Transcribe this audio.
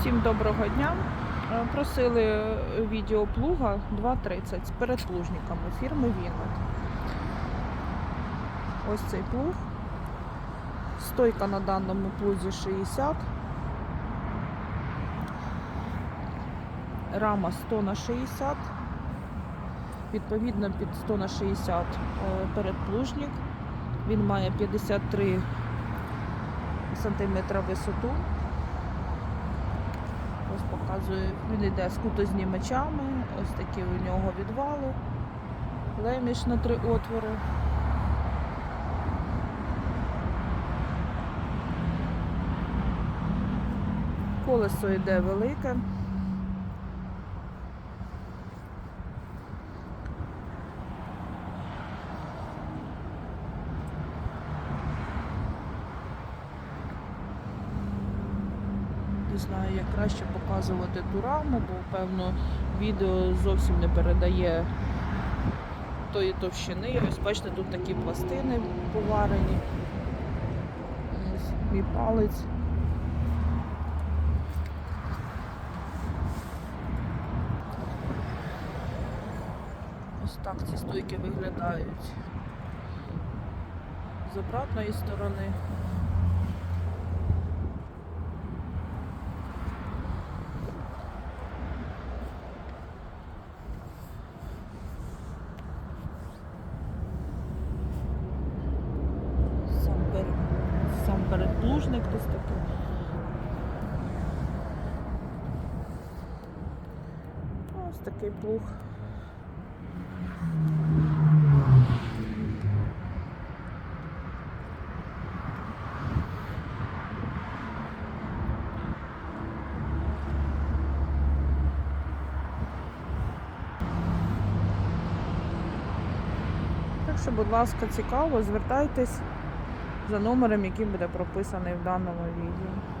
Всім доброго дня. Е, Просили відео плуга 2.30 з передплужниками фірми Вінет. Ось цей плуг. Стойка на даному плузі 60. Рама 100 на 60. Відповідно під 100 на 60 е, передплужник. Він має 53 сантиметра висоту. Ось показую, він йде з кутознімачами, ось такі у нього відвали, леміш на три отвори. Колесо йде велике. Знаю, як краще показувати ту раму, бо певно відео зовсім не передає тої товщини. Ось бачите, тут такі пластини поварені. Ось мій палець. Ось так ці стойки виглядають з обратної сторони. Передплужник десь такий. Ось такий плуг. Так що, будь ласка, цікаво, звертайтесь за номером, який буде прописаний в даному відео.